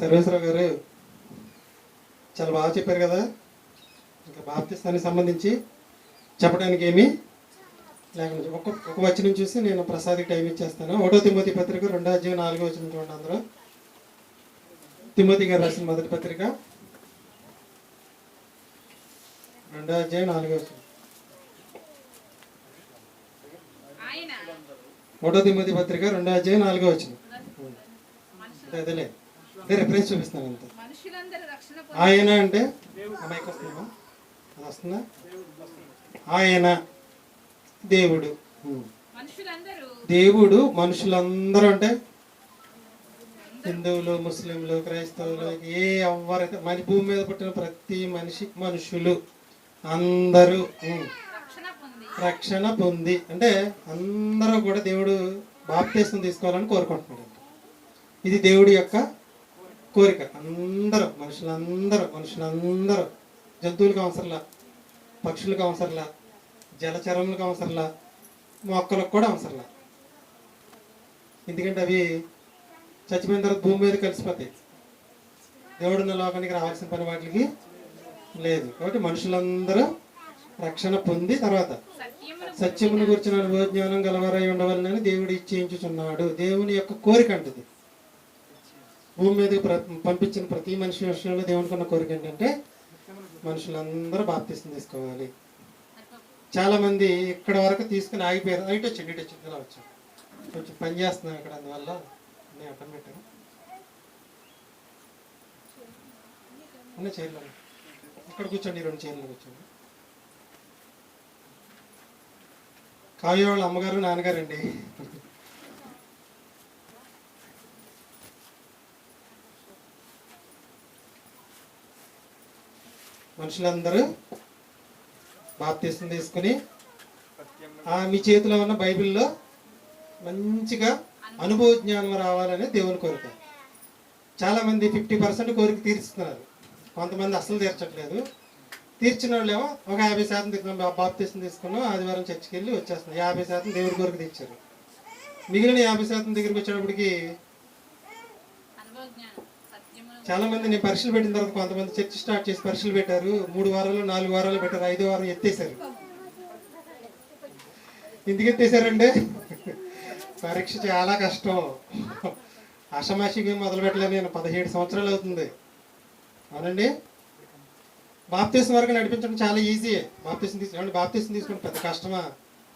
సర్వేశ్వరరావు గారు చాలా బాగా చెప్పారు కదా. ఇంకా బాప్తిస్తానికి సంబంధించి చెప్పడానికి ఏమీ లేకుండా ఒక ఒక వచనం చూసి నేను ప్రసాద్కి టైం ఇచ్చేస్తాను. ఒకటో తిమ్మతి పత్రిక రెండో అధ్యాయం నాలుగో వచనం చూడండి అందరూ. తిమ్మతి గారు రాసిన మొదటి పత్రిక. రెండో అధ్యాయం నాలుగో వచనం. ఆయన ఒకటో తిమ్మతి పత్రిక రెండో అధ్యాయం నాలుగో వచనం. అదే అదేలే. అదే రెఫరెన్స్ చూపిస్తాను అంతే ఆయన అంటే వస్తుందా? ఆయన దేవుడు. దేవుడు మనుషులందరూ అంటే హిందువులు ముస్లింలు క్రైస్తవులు ఏ ఎవరైతే మన భూమి మీద పుట్టిన ప్రతి మనిషి మనుషులు అందరూ ఉం. రక్షణ పొంది. రక్షణ పొంది. అంటే అందరూ కూడా దేవుడు బాప్తీసం తీసుకోవాలని కోరుకుంటున్నాడు ఇది దేవుడి యొక్క కోరిక. అందరూ మనుషులందరూ మనుషులందరూ జంతువులకు అవసరంలా పక్షులకు అవసరంలా జలచరములకు అవసరంలా మొక్కలకు కూడా అవసరంలా. ఎందుకంటే అవి చచ్చిపోయిన తర్వాత భూమి మీద కలిసిపోతాయి. దేవుడున్న లోకానికి రావాల్సిన పని వాటికి లేదు. కాబట్టి మనుషులందరూ రక్షణ పొంది తర్వాత సత్యమును గురించిన అనుభవ జ్ఞానం గలవారై ఉండవాలని దేవుడు ఇచ్చేయించుచున్నాడు దేవుని యొక్క కోరిక అంటది. భూమి మీదకి ప్ర- పంపించిన ప్రతి మనిషి విషయంలో దేవునికి ఉన్న కోరిక ఏంటంటే మనుషులందరూ బాప్తీసం తీసుకోవాలి. చాలా మంది ఇక్కడ వరకు తీసుకుని ఆగిపోయారు. ఇటు వచ్చింది ఇటు వచ్చింది ఇలా వచ్చాం కొంచెం పని చేస్తున్నాం ఇక్కడ అందువల్ల నేను అక్కడ పెట్టాను ఉన్న చైర్లో ఇక్కడ కూర్చోండి రెండు చైర్లు కూర్చోండి. కావ్య వాళ్ళ అమ్మగారు నాన్నగారు మనుషులందరూ బాప్తీసం తీసుకుని ఆ మీ చేతిలో ఉన్న బైబిల్లో మంచిగా అనుభవ జ్ఞానం రావాలని దేవుని కోరిక. చాలా మంది ఫిఫ్టీ పర్సెంట్ కోరిక తీర్చుతున్నారు. కొంతమంది అసలు తీర్చట్లేదు. తీర్చిన వాళ్ళేమో ఒక యాభై శాతం తీసుకున్నాం బాప్తీసం తీసుకున్నాం ఆదివారం చర్చికి వెళ్ళి వచ్చేస్తున్నాం. యాభై శాతం దేవుడి కోరిక తీర్చారు. మిగిలిన యాభై శాతం దగ్గరికి వచ్చేటప్పటికి చాలా మంది నేను పరీక్షలు పెట్టిన తర్వాత కొంతమంది చర్చ్ స్టార్ట్ చేసి పరీక్షలు పెట్టారు. మూడు వారాలు నాలుగు వారాలు పెట్టారు. ఐదో వారం ఎత్తేసారు ఎందుకు ఎత్తేసారండి పరీక్ష చాలా కష్టం. ఆషమాషికి మొదలు పెట్టలేదు నేను పదిహేడు సంవత్సరాలు అవుతుంది. అవునండి? బాప్తీసం వరకు నడిపించడం చాలా ఈజీ. బాప్తీసం తీసుకోండి బాప్తీసం తీసుకుంటే పెద్ద కష్టమా?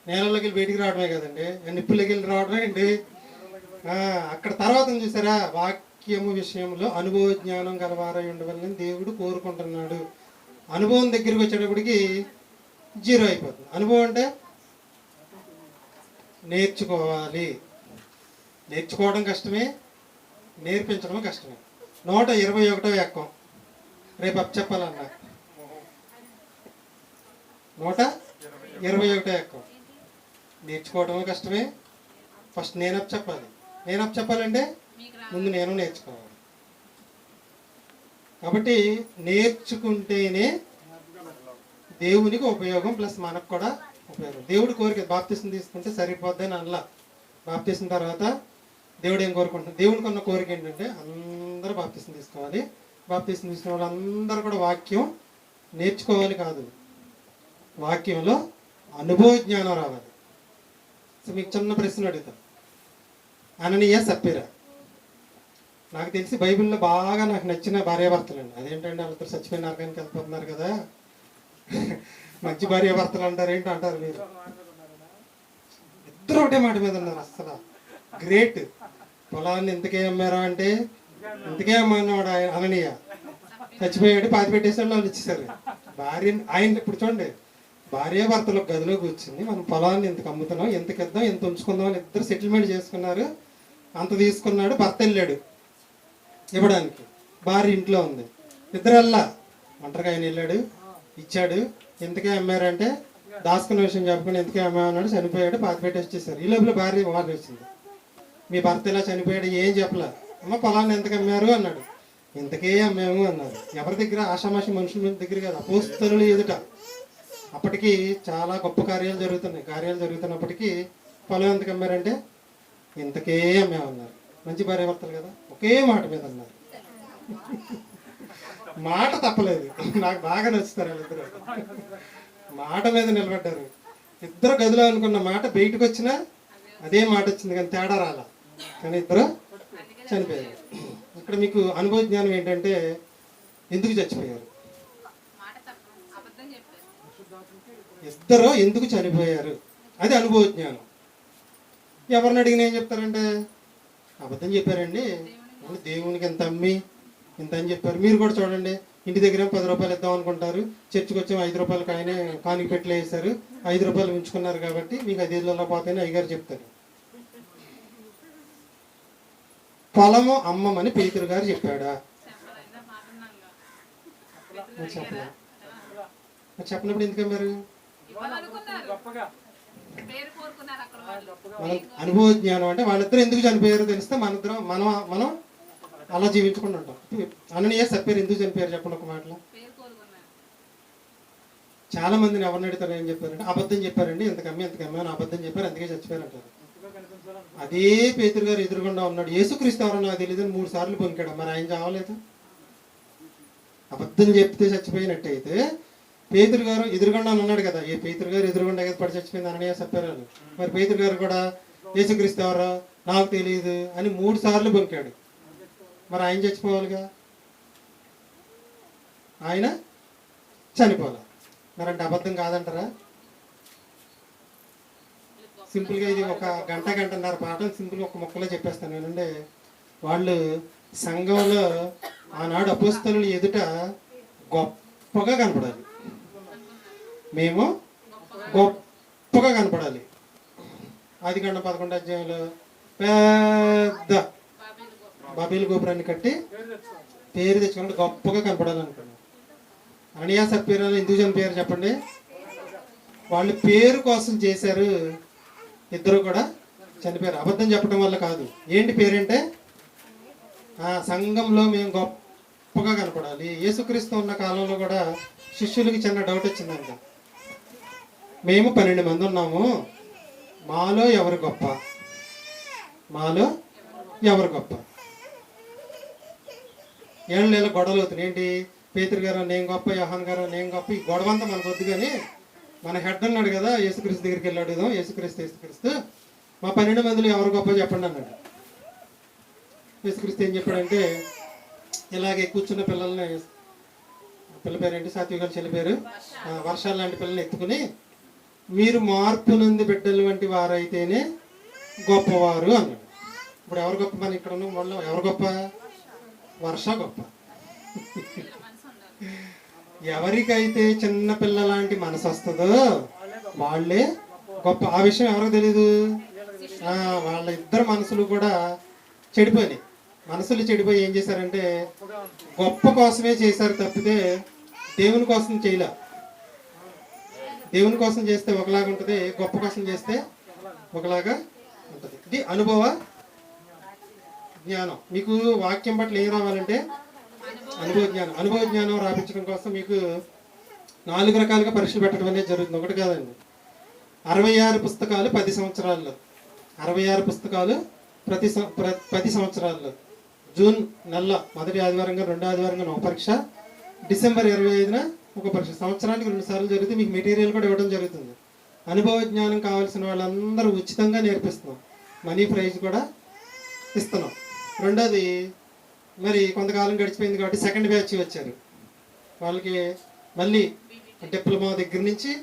నేలలోకి వెళ్ళి బయటికి రావడమే కదండి. నిప్పులకి వెళ్ళి రావడమే అండి అక్కడ తర్వాత చూసారా? వాక్ వాక్యము విషయంలో అనుభవ జ్ఞానం గలవారై ఉండవాలని దేవుడు కోరుకుంటున్నాడు. అనుభవం దగ్గరికి వచ్చేటప్పటికి జీరో అయిపోతుంది. అనుభవం అంటే నేర్చుకోవాలి. నేర్చుకోవడం కష్టమే నేర్పించడం కష్టమే. నూట ఇరవై ఒకటో ఎక్కం రేపు అప్ చెప్పాలన్నా. నూట ఇరవై ఒకటో ఎక్కం నేర్చుకోవడం కష్టమే. ఫస్ట్ నేను అప్ చెప్పాలి. నేను అప్ చెప్పాలంటే ముందు నేను నేర్చుకోవాలి. కాబట్టి నేర్చుకుంటేనే దేవునికి ఉపయోగం ప్లస్ మనకు కూడా ఉపయోగం. దేవుడి కోరిక బాప్తీసం తీసుకుంటే సరిపోద్ది అని అనలా. బాప్తీసిన తర్వాత దేవుడు ఏం కోరుకుంటున్నాడు? దేవుడికి ఉన్న కోరిక ఏంటంటే అందరూ బాప్తిసం తీసుకోవాలి. బాప్తీసం తీసుకున్న వాళ్ళందరూ కూడా వాక్యం నేర్చుకోవాలి కాదు. వాక్యంలో అనుభవ జ్ఞానం రావాలి. సో మీకు చిన్న ప్రశ్న అడుగుతాను. అననీయ సప్పిరా నాకు తెలిసి బైబిల్లో బాగా నాకు నచ్చిన భార్యాభర్తలు అండి అదేంటంటే వాళ్ళతో చచ్చిపోయిన నరకానికి వెళ్ళిపోతున్నారు కదా? మంచి భార్యాభర్తలు అంటారు ఏంటి అంటారు మీరు? ఇద్దరు ఒకటే మాట మీద ఉన్నారు అసలు గ్రేట్. పొలాన్ని ఇంతకే అమ్మారా అంటే? ఇంతకే అమ్మన్నాడు ఆయన అననీయ. చచ్చిపోయాడు పాతి పెట్టేసి వాళ్ళు ఇచ్చేసారు భార్య ఆయన ఇప్పుడు చూడండి. భార్యాభర్తలు గదిలో కూర్చుని మనం పొలాన్ని ఇంతకు అమ్ముతున్నాం ఎంతకి ఇద్దాం ఎంత ఉంచుకుందాం అని ఇద్దరు సెటిల్మెంట్ చేసుకున్నారు. అంత తీసుకున్నాడు భర్త వెళ్ళాడు. ఇవ్వడానికి. భార్య ఇంట్లో ఉంది. ఇద్దరు వెళ్ళా ఒంటరిగా ఆయన వెళ్ళాడు. ఇచ్చాడు. ఎందుకే అమ్మారంటే దాసుకున్న విషయం చెప్పుకుని ఎందుకే అన్నాడు చనిపోయాడు పాతి వచ్చేసారు. ఈ లోపల భార్య వార్త వచ్చింది. మీ భర్త ఇలా చనిపోయాడు ఏం చెప్పలే? అమ్మ పొలాన్ని ఎంతకు అమ్మారు? అన్నాడు. ఇంతకే అమ్మాము అన్నారు. ఎవరి దగ్గర? ఆషామాషి మనుషుల దగ్గర కాదు అపోస్తలు ఎదుట. అప్పటికి చాలా గొప్ప కార్యాలు జరుగుతున్నాయి. కార్యాలు జరుగుతున్నప్పటికీ పొలం ఎందుకు అమ్మారంటే ఇంతకే అమ్మామన్నారు. మంచి భార్య భర్తలు కదా? ఒకే మాట మీద అన్నారు. మాట తప్పలేదు. నాకు బాగా నచ్చుతారు వాళ్ళిద్దరు మాట మీద నిలబడ్డారు. ఇద్దరు గదిలో అనుకున్న మాట బయటకు వచ్చినా అదే మాట వచ్చింది కానీ తేడా రాలా. కానీ ఇద్దరు చనిపోయారు. ఇక్కడ మీకు అనుభవ జ్ఞానం ఏంటంటే ఎందుకు చచ్చిపోయారు? ఇద్దరు ఎందుకు చనిపోయారు? అది అనుభవ జ్ఞానం. ఎవరిని అడిగినా ఏం చెప్తారంటే? అబద్ధం చెప్పారండి. దేవునికి ఎంత అమ్మి ఇంత అని చెప్పారు. మీరు కూడా చూడండి ఇంటి దగ్గర పది రూపాయలు ఇద్దాం అనుకుంటారు. చర్చికి వచ్చి ఐదు రూపాయలకి ఆయనే కానికి పెట్టి వేసారు ఐదు రూపాయలు ఉంచుకున్నారు కాబట్టి మీకు ఐదు ఇళ్ళలో పోతాయని అయ్యగారు చెప్తారు. పొలము అమ్మమని పేతురు గారు చెప్పాడా? చెప్పలే చెప్పినప్పుడు ఎందుకు అమ్మారు అనుభవ జ్ఞానం అంటే వాళ్ళిద్దరు ఎందుకు చనిపోయారో తెలిస్తే మన ఇద్దరం మనం మనం అలా జీవించుకుంటూ ఉంటాం. అననీయ సత్పేరు ఎందుకు చనిపోయారు చెప్పండి ఒక మాటలో. చాలా మందిని ఎవరిని అడుగుతారు ఏం చెప్పారంటే అబద్ధం చెప్పారండి ఇంత కమ్మి ఇంత కమ్మి అని అబద్ధం చెప్పారు అందుకే చచ్చిపోయారు అంటారు. అదే పేతురు గారు ఎదురుగుండా ఉన్నాడు. యేసుక్రీస్తు ఎవరో నాకు తెలియదు అని మూడు సార్లు పొంకాడు మరి ఆయన చావలేదు. అబద్ధం చెప్తే చచ్చిపోయినట్టయితే పేతురు గారు ఎదురుగుండా ఉన్నాడు కదా. ఏ పేతురు గారు ఎదురుగుండా కదా పడి చచ్చిపోయింది అననీయ చెప్పారు. మరి పేతురు గారు కూడా యేసుక్రీస్తు ఎవరో నాకు తెలియదు అని మూడు సార్లు పొంకాడు మరి ఆయన చచ్చిపోవాలిగా? ఆయన చనిపోవాలి? మరి అంటే అబద్ధం కాదంటారా? సింపుల్గా ఇది ఒక గంట గంటన్నర పాఠం సింపుల్గా ఒక మొక్కలో చెప్పేస్తాను ఏంటంటే వాళ్ళు సంఘంలో ఆనాడు అపోస్తలు ఎదుట గొప్పగా కనపడాలి. మేము గొప్పగా కనపడాలి. ఆది గంట పదకొండు అధ్యాయంలో పెద్ద బాబీలు గోపురాన్ని కట్టి పేరు తెచ్చుకుంటే గొప్పగా కనపడాలనుకున్నాను అనియా సత్పేరాలు ఎందుకు చంపారు చెప్పండి. వాళ్ళు పేరు కోసం చేశారు ఇద్దరు కూడా చనిపోయారు. అబద్ధం చెప్పడం వల్ల కాదు. ఏంటి పేరంటే ఆ సంఘంలో మేము గొప్పగా కనపడాలి. యేసుక్రీస్తు ఉన్న కాలంలో కూడా శిష్యులకి చిన్న డౌట్ వచ్చిందంట. మేము పన్నెండు మంది ఉన్నాము. మాలో ఎవరు గొప్ప? మాలో ఎవరు గొప్ప? ఏళ్ళు నెల గొడవలు అవుతున్నాయి. ఏంటి? పేతురు గారు నేను గొప్ప యహాన్ గారు నేను గొప్ప ఈ గొడవ అంతా మనకు వద్దు కానీ మన హెడ్ అన్నాడు కదా యేసుక్రీస్తు దగ్గరికి వెళ్ళి అడుగుదాం యేసుక్రీస్తు యేసుక్రీస్తు. మా పన్నెండు మందిలో ఎవరు గొప్ప చెప్పండి అన్నాడు. యేసుక్రీస్తు ఏం చెప్పాడంటే ఇలాగే కూర్చున్న పిల్లల్ని పిల్ల పేరేంటి? ఏంటి సాత్వికాలు చెల్లి పేరు? వర్షాలు లాంటి పిల్లల్ని ఎత్తుకుని మీరు మార్పు నుండి బిడ్డలు వంటి వారైతేనే గొప్పవారు అన్నాడు. ఇప్పుడు ఎవరు గొప్ప? మన ఇక్కడ ఉన్న వాళ్ళు ఎవరు గొప్ప? వర్ష గొప్ప ఎవరికైతే చిన్నపిల్ల లాంటి మనసు వస్తుందో వాళ్ళే గొప్ప. ఆ విషయం ఎవరికి తెలీదు? వాళ్ళ ఇద్దరు మనసులు కూడా చెడిపోయినాయి. మనసులు చెడిపోయి ఏం చేశారంటే గొప్ప కోసమే చేశారు తప్పితే దేవుని కోసం చేయలే. దేవుని కోసం చేస్తే ఒకలాగా ఉంటుంది గొప్ప కోసం చేస్తే ఒకలాగా ఉంటుంది. ఇది అనుభవ జ్ఞానం. మీకు వాక్యం పట్ల ఏం రావాలంటే అనుభవ జ్ఞానం. అనుభవ జ్ఞానం రాపించడం కోసం మీకు నాలుగు రకాలుగా పరీక్షలు పెట్టడం అనేది జరుగుతుంది. ఒకటి కాదండి. అరవై ఆరు పుస్తకాలు పది సంవత్సరాల్లో. అరవై ఆరు పుస్తకాలు ప్రతి సం- పది సంవత్సరాల్లో. జూన్ నెల మొదటి ఆదివారంగా రెండో ఆదివారంగా ఒక పరీక్ష. డిసెంబర్ ఇరవై ఐదున ఒక పరీక్ష. సంవత్సరానికి రెండు సార్లు జరిగితే మీకు మెటీరియల్ కూడా ఇవ్వడం జరుగుతుంది. అనుభవ జ్ఞానం కావాల్సిన వాళ్ళందరూ ఉచితంగా నేర్పిస్తున్నాం. మనీ ప్రైజ్ కూడా ఇస్తున్నాం. రెండోది మరి కొంతకాలం గడిచిపోయింది కాబట్టి సెకండ్ బ్యాచ్ వచ్చారు. వాళ్ళకి మళ్ళీ డిప్లొమా దగ్గర నుంచి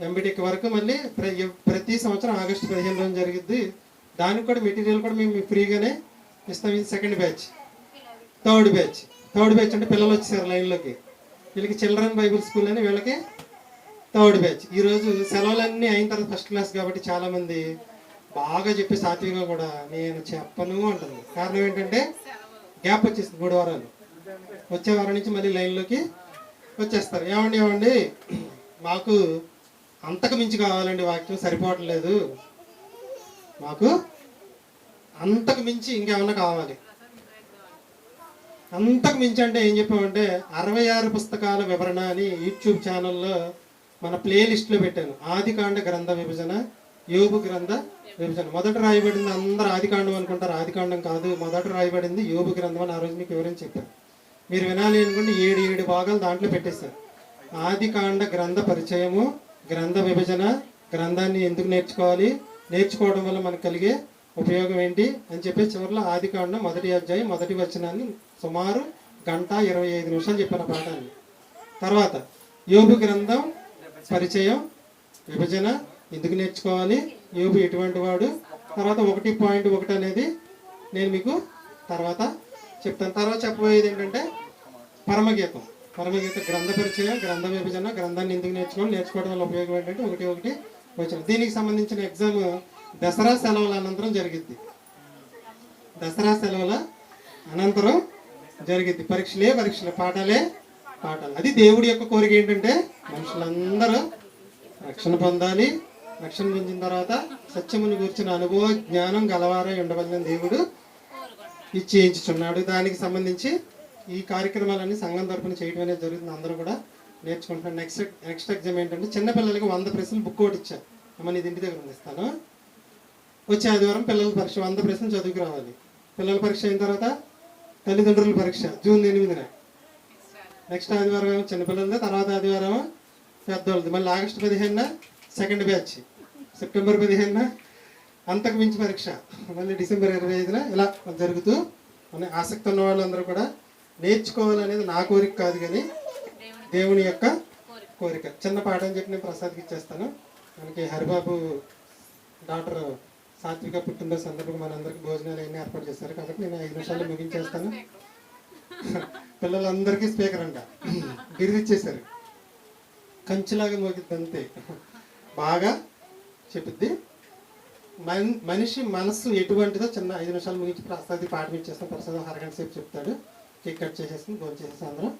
ఎంబీటెక్ వరకు మళ్ళీ ప్ర- ప్రతి సంవత్సరం ఆగస్టు పదిహేను రోజు జరిగింది దానికి కూడా మెటీరియల్ కూడా మేము ఫ్రీగానే ఇస్తాం. ఇది second batch third batch third batch అంటే పిల్లలు వచ్చేసారు లైన్లోకి. వీళ్ళకి చిల్డ్రన్ బైబిల్ స్కూల్ అని వీళ్ళకి థర్డ్ బ్యాచ్ ఈరోజు సెలవులన్నీ అయిన తర్వాత ఫస్ట్ క్లాస్ కాబట్టి చాలామంది బాగా చెప్పి సాత్విక కూడా నేను చెప్పను అంటుంది. కారణం ఏంటంటే గ్యాప్ వచ్చేసింది మూడు వారాలు. వచ్చే వారం నుంచి మళ్ళీ లైన్లోకి వచ్చేస్తారు. ఏమండి ఏమండి? మాకు అంతకు మించి కావాలండి వాక్యం సరిపోవట్లేదు. మాకు అంతకు మించి ఇంకేమన్నా కావాలి. అంతకు మించి అంటే ఏం చెప్పామంటే అరవై ఆరు పుస్తకాల వివరణ అని యూట్యూబ్ ఛానల్లో మన ప్లేలిస్ట్లో పెట్టాను. ఆదికాండ గ్రంథ విభజన యోగు గ్రంథ విభజన. మొదట రాయబడింది అందరూ ఆదికాండం అనుకుంటారు. ఆదికాండం కాదు మొదట రాయబడింది యోగు గ్రంథం అని ఆ రోజు మీకు వివరించి చెప్పారు మీరు వినాలి అనుకుంటే ఏడు ఏడు భాగాలు దాంట్లో పెట్టేశారు. ఆదికాండ గ్రంథ పరిచయము గ్రంథ విభజన గ్రంథాన్ని ఎందుకు నేర్చుకోవాలి నేర్చుకోవడం వల్ల మనకు కలిగే ఉపయోగం ఏంటి అని చెప్పి చివరిలో ఆదికాండం మొదటి అధ్యాయం మొదటి వచనాన్ని సుమారు గంట ఇరవై ఐదు నిమిషాలు చెప్పిన పాఠాన్ని. తర్వాత యోగు గ్రంథం పరిచయం విభజన ఎందుకు నేర్చుకోవాలి? యోగు ఎటువంటి వాడు? తర్వాత ఒకటి పాయింట్ ఒకటి అనేది నేను మీకు తర్వాత చెప్తాను. తర్వాత చెప్పబోయేది ఏంటంటే పరమగీతం. పరమగీత గ్రంథ పరిచయం గ్రంథ విభజన గ్రంథాన్ని ఎందుకు నేర్చుకోవాలి? నేర్చుకోవడం వల్ల ఉపయోగం ఏంటంటే ఒకటి ఒకటి వచ్చిన దీనికి సంబంధించిన ఎగ్జామ్ దసరా సెలవుల అనంతరం జరిగిద్ది. దసరా సెలవుల అనంతరం జరిగింది పరీక్షలే పరీక్షలు పాఠాలే పాఠాలు. అది దేవుడి యొక్క కోరిక ఏంటంటే మనుషులందరూ రక్షణ పొందాలి రక్షణ పొందిన తర్వాత సత్యముని గురించిన అనుభవ జ్ఞానం గలవారై ఉండవలసిన దేవుడు ఇచ్చేయించుచున్నాడు దానికి సంబంధించి ఈ కార్యక్రమాలన్నీ సంఘం తరపున చేయడం అనేది జరుగుతుంది. అందరూ కూడా నేర్చుకుంటున్నాను నెక్స్ట్ నెక్స్ట్ ఎగ్జామ్ ఏంటంటే చిన్నపిల్లలకి వంద ప్రశ్నలు బుక్ ఒకటి ఇచ్చాను అమ్మ ఇది ఇంటి దగ్గర ఉంది ఇస్తాను. వచ్చే ఆదివారం పిల్లల పరీక్ష వంద ప్రశ్నలు చదువుకు రావాలి. పిల్లల పరీక్ష అయిన తర్వాత తల్లిదండ్రుల పరీక్ష జూన్ ఎనిమిదిన. నెక్స్ట్ ఆదివారం చిన్నపిల్లలది తర్వాత ఆదివారం ఏమో పెద్దవాళ్ళది మళ్ళీ ఆగస్టు పదిహేనున సెకండ్ బ్యాచ్ సెప్టెంబర్ పదిహేనున అంతకు మించి పరీక్ష. మళ్ళీ డిసెంబర్ ఇరవై ఐదున ఇలా జరుగుతూ మన ఆసక్తి ఉన్న వాళ్ళందరూ కూడా నేర్చుకోవాలనేది నా కోరిక కాదు కానీ దేవుని యొక్క కోరిక. చిన్న పాట అని చెప్పి నేను ప్రసాద్కి ఇచ్చేస్తాను. మనకి హరిబాబు డాక్టర్ సాత్విక పుట్టినరోజు సందర్భంగా మనందరికీ భోజనాలు అన్నీ ఏర్పాటు చేస్తారు. కాబట్టి నేను ఐదు నిమిషాలు ముగించేస్తాను. పిల్లలందరికీ స్పీకర్ అంట. బిరుదు ఇచ్చేశారు కంచులాగా మోగిద్ది అంతే బాగా చెప్పుద్ది మన్ మనిషి మనస్సు ఎటువంటిదో చిన్న ఐదు నిమిషాలు ముగించి ప్రసాద్ పాఠం ఇచ్చేస్తాం ప్రసాదం అరగంట సేపు చెప్తాడు. కేక్ కట్ చేసేసి భోజనం చేసేసి అందరం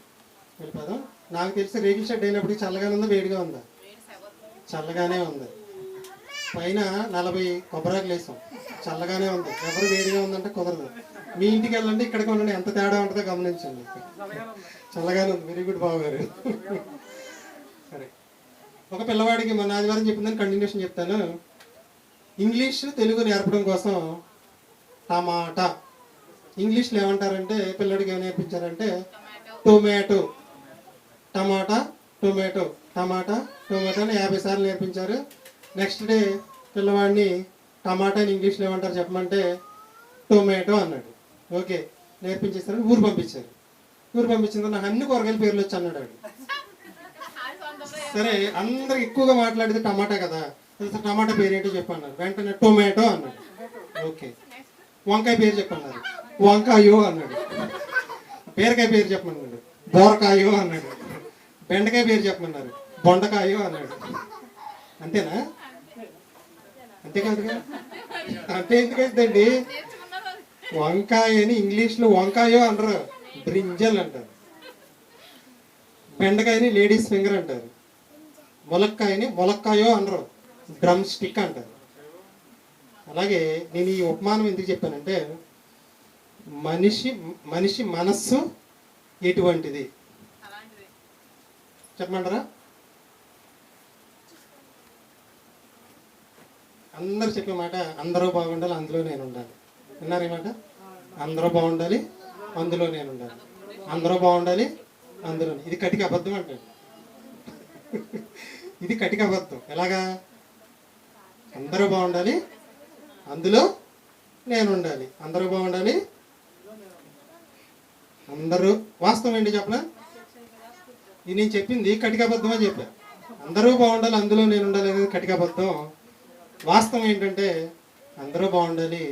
వెళ్ళిపోదాం. నాకు తెలిసి రేగిల్ షెడ్ అయినప్పటికీ చల్లగానే ఉందా? వేడిగా ఉందా? చల్లగానే ఉంది. పైన నలభై కొబ్బరాకులు వేసాం. చల్లగానే ఉంది. ఎవరు వేడిగా ఉందంటే కుదరదు. మీ ఇంటికి వెళ్ళండి ఇక్కడికి ఉండండి. ఎంత తేడా ఉంటుందో గమనించండి. చల్లగానే ఉంది. వెరీ గుడ్ బాబు గారు ఒక పిల్లవాడికి మొన్న ఆదివారం చెప్పిందని కంటిన్యూషన్ చెప్తాను. ఇంగ్లీష్ తెలుగు నేర్పడం కోసం టమాటా ఇంగ్లీష్లో ఏమంటారంటే పిల్లడికి ఏం నేర్పించారంటే టొమాటో టమాటా టొమాటో టమాటా టొమాటో అని యాభై సార్లు నేర్పించారు. నెక్స్ట్ డే పిల్లవాడిని టమాటా అని ఇంగ్లీష్లో ఏమంటారు చెప్పమంటే టొమాటో అన్నాడు. ఓకే నేర్పించేస్తారు ఊరు పంపించారు. ఊరు పంపించిన తర్వాత నాకు అన్ని కూరగాయల పేర్లు వచ్చి అన్నాడు సరే అందరు ఎక్కువగా మాట్లాడితే టమాటా కదా? అసలు టమాటా పేరు ఏంటో చెప్పన్నారు. వెంటనే టొమాటో అన్నాడు. ఓకే. వంకాయ పేరు చెప్పన్నారు. వంకాయో అన్నాడు. బీరకాయ పేరు చెప్పమన్నాడు. బోరకాయో అన్నాడు. బెండకాయ పేరు చెప్పమన్నారు. బొండకాయో అన్నాడు. అంతేనా? అంతే కాదుగా అంతే ఎందుకండి వంకాయ అని ఇంగ్లీష్లో వంకాయో అంటారు. బ్రింజల్ అంటారు. బెండకాయని లేడీస్ ఫింగర్ అంటారు. ములక్కాయని మొలక్కాయో అనరు డ్రమ్ స్టిక్ అంటారు. అలాగే నేను ఈ ఉపమానం ఎందుకు చెప్పానంటే మనిషి మనిషి మనస్సు ఎటువంటిది? చెప్పమంటారా? అందరు చెప్పే మాట అందరూ బాగుండాలి అందులో నేను ఉండాలి. విన్నారు ఈ మాట? అందరూ బాగుండాలి అందులో నేను ఉండాలి. అందరూ బాగుండాలి అందులో ఇది కటికి అబద్ధం అంటే ఇది కటిక అబద్ధం. ఎలాగా? అందరూ బాగుండాలి. అందులో నేను ఉండాలి అందరూ బాగుండాలి. అందరూ వాస్తవం ఏంటి చెప్పనా? ఇది నేను చెప్పింది కటికాబద్ధం అని చెప్పా. అందరూ బాగుండాలి అందులో నేను ఉండాలి అనేది కటికాబద్ధం వాస్తవం ఏంటంటే అందరూ బాగుండాలి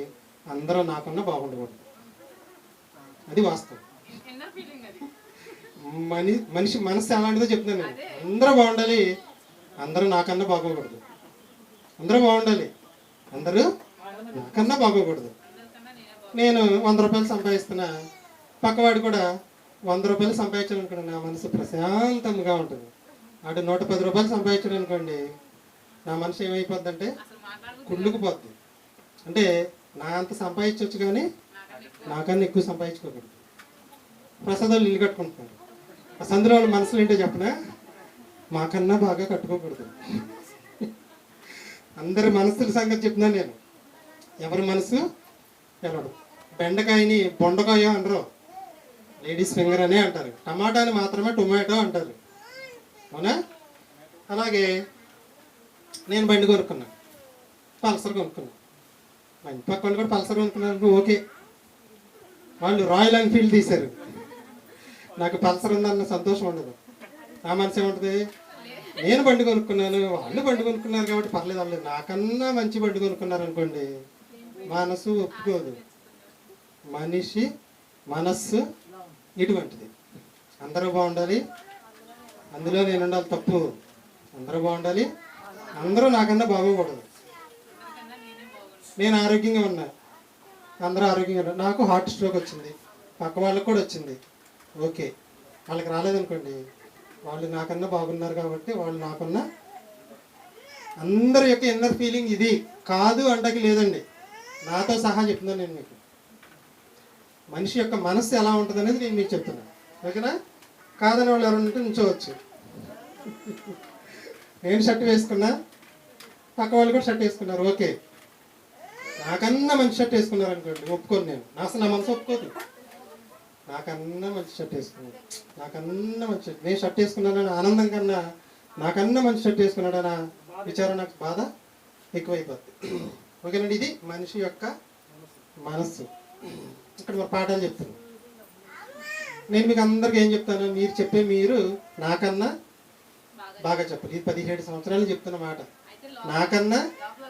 అందరూ నాకన్నా బాగుండకూడదు. అది వాస్తవం. మని మనిషి మనసు ఎలాంటిదో చెప్తున్నాను నేను. అందరూ బాగుండాలి అందరూ నాకన్నా బాగోకూడదు. అందరూ బాగుండాలి. అందరూ నాకన్నా బాగోకూడదు. నేను వంద రూపాయలు సంపాదిస్తున్నా పక్కవాడు కూడా వంద రూపాయలు సంపాదించాలనుకోండి నా మనసు ప్రశాంతంగా ఉంటుంది. ఆడు నూట పది రూపాయలు సంపాదించాడు అనుకోండి నా మనసు ఏమైపోద్ది అంటే కుళ్ళుకుపోద్ది. అంటే నా అంత సంపాదించవచ్చు కానీ నాకన్నా ఎక్కువ నాకన్నా ఎక్కువ సంపాదించుకోకూడదు. ప్రసాదాలు ఇల్లు కట్టుకుంటున్నారు. ఆ సందులో వాళ్ళ మనసులు ఏంటో చెప్పనా? మాకన్నా బాగా కట్టుకోకూడదు. అందరి మనసుల సంగతి చెప్తున్నాను నేను. ఎవరి మనసు? ఎవరు బెండకాయని బొండకాయ అనరు లేడీస్ ఫింగర్ అనే అంటారు. టమాటాని మాత్రమే టొమాటో అంటారు. అవునా? అలాగే నేను బండి కొనుక్కున్నా. పల్సర్ కొనుక్కున్నా. మా ఇంటి పక్క కూడా పల్సర్ కొనుక్కున్నాను ఓకే. వాళ్ళు రాయల్ ఎన్ఫీల్డ్ తీశారు. నాకు పల్సర్ ఉందన్న సంతోషం ఉండదు. ఆ మనసు నేను బండి కొనుక్కున్నాను వాళ్ళు బండి కొనుక్కున్నారు కాబట్టి పర్లేదు వాళ్ళు నాకన్నా మంచి బండి కొనుక్కున్నారు అనుకోండి మనసు ఒప్పుకోదు. మనిషి మనస్సు ఇటువంటిది. అందరూ బాగుండాలి అందులో నేను ఉండాలి తప్పు. అందరూ బాగుండాలి అందరూ నాకన్నా బాగోకూడదు. నేను ఆరోగ్యంగా ఉన్నా అందరూ ఆరోగ్యంగా ఉన్నారు. నాకు హార్ట్ స్ట్రోక్ వచ్చింది పక్క వాళ్ళకు కూడా వచ్చింది. ఓకే వాళ్ళకి రాలేదనుకోండి వాళ్ళు నాకన్నా బాగున్నారు కాబట్టి వాళ్ళు నాకన్నా అందరి యొక్క ఇన్నర్ ఫీలింగ్ ఇది. కాదు అంటకి లేదండి. నాతో సహా చెప్తున్నాను నేను మీకు. మనిషి యొక్క మనస్సు ఎలా ఉంటుంది అనేది నేను మీకు చెప్తున్నాను. ఓకేనా? కాదని వాళ్ళు ఎవరు ఉంటే ఉంచవచ్చు. నేను షర్ట్ వేసుకున్నా పక్క వాళ్ళు కూడా షర్ట్ వేసుకున్నారు. ఓకే. నాకన్నా మంచి షర్ట్ వేసుకున్నారు అనుకోండి ఒప్పుకోను నేను. నా అసలు నా మనసు ఒప్పుకోదు. నాకన్నా మంచి షర్ట్ వేసుకున్నాడు. నాకన్నా మంచి షర్ట్ నేను షర్ట్ వేసుకున్నానని ఆనందం కన్నా నాకన్నా మంచి షర్ట్ వేసుకున్నాడన్న విచారం నాకు బాధ ఎక్కువైపోద్ది. ఓకేనండి ఇది మనిషి యొక్క మనస్సు. ఇక్కడ మరి పాఠాలు చెప్తున్నాను నేను మీకు అందరికీ ఏం చెప్తాను? మీరు చెప్పే మీరు నాకన్నా బాగా చెప్పాలి. ఇది పదిహేడు సంవత్సరాలు చెప్తున్న మాట. నాకన్నా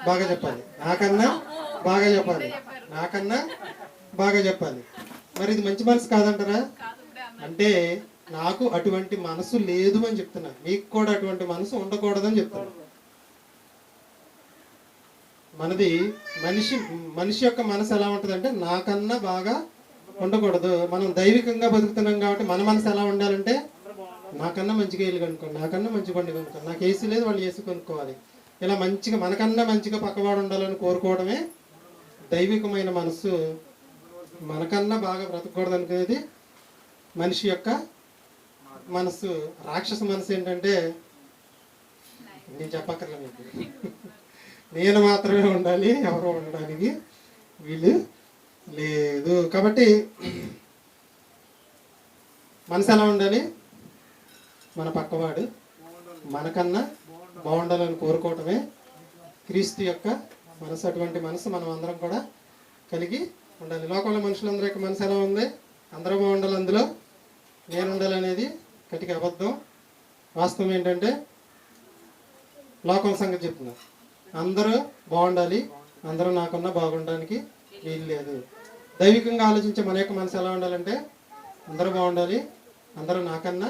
బాగా చెప్పాలి. నాకన్నా బాగా చెప్పాలి. నాకన్నా బాగా చెప్పాలి. మరి ఇది మంచి మనసు కాదంటారా? అంటే నాకు అటువంటి మనసు లేదు అని చెప్తున్నా. మీకు కూడా అటువంటి మనసు ఉండకూడదని చెప్తున్నా. మనది మనిషి మనిషి యొక్క మనసు ఎలా ఉంటుందంటే నాకన్నా బాగా ఉండకూడదు. మనం దైవికంగా బతుకుతున్నాం కాబట్టి మన మనసు ఎలా ఉండాలంటే నాకన్నా మంచిగా ఇల్లు కొనుక్కోండి నాకన్నా మంచి బండి కొనుక్కోండి. నాకు ఏసీ లేదు వాళ్ళు ఏసీ కొనుక్కోవాలి. ఇలా మంచిగా మనకన్నా మంచిగా పక్కవాడు ఉండాలని కోరుకోవడమే దైవికమైన మనసు. మనకన్నా బాగా బ్రతకూడదు అనుకునేది మనిషి యొక్క మనసు రాక్షస మనసు ఏంటంటే నేను చెప్పక్కర్లే మీకు. నేను మాత్రమే ఉండాలి ఎవరు ఉండడానికి వీళ్ళు లేదు. కాబట్టి మనసు ఎలా ఉండాలి? మన పక్కవాడు మనకన్నా బాగుండాలని కోరుకోవటమే క్రీస్తు యొక్క మనసు. అటువంటి మనసు మనం అందరం కూడా కలిగి ఉండాలి. లోకంలో మనుషులందరి యొక్క మనసు ఎలా ఉంది? అందరూ బాగుండాలి అందులో? నేను ఉండాలనేది కటిక అబద్ధం. వాస్తవం ఏంటంటే లోకం సంగతి చెప్తున్నా. అందరూ బాగుండాలి అందరూ నాకున్నా బాగుండడానికి వీలు లేదు. దైవికంగా ఆలోచించే మన యొక్క మనసు ఎలా ఉండాలంటే అందరూ బాగుండాలి అందరూ నాకన్నా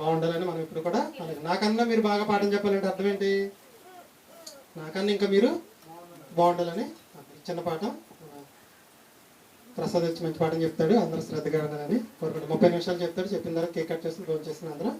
బాగుండాలని మనం ఇప్పుడు కూడా అలాగే నాకన్నా మీరు బాగా పాఠం చెప్పాలంటే అర్థం ఏంటి? నాకన్నా ఇంకా మీరు బాగుండాలని చిన్న పాఠం. ప్రసాద్ వచ్చి మంచి పాఠం చెప్తాడు. అందరూ శ్రద్ధగా ఉండాలని కోరుకుంటాం ముప్పై నిమిషాలు చెప్తాడు. చెప్పిన తర్వాత కేక్ కట్ చేసి భోజనం చేసిన అందరూ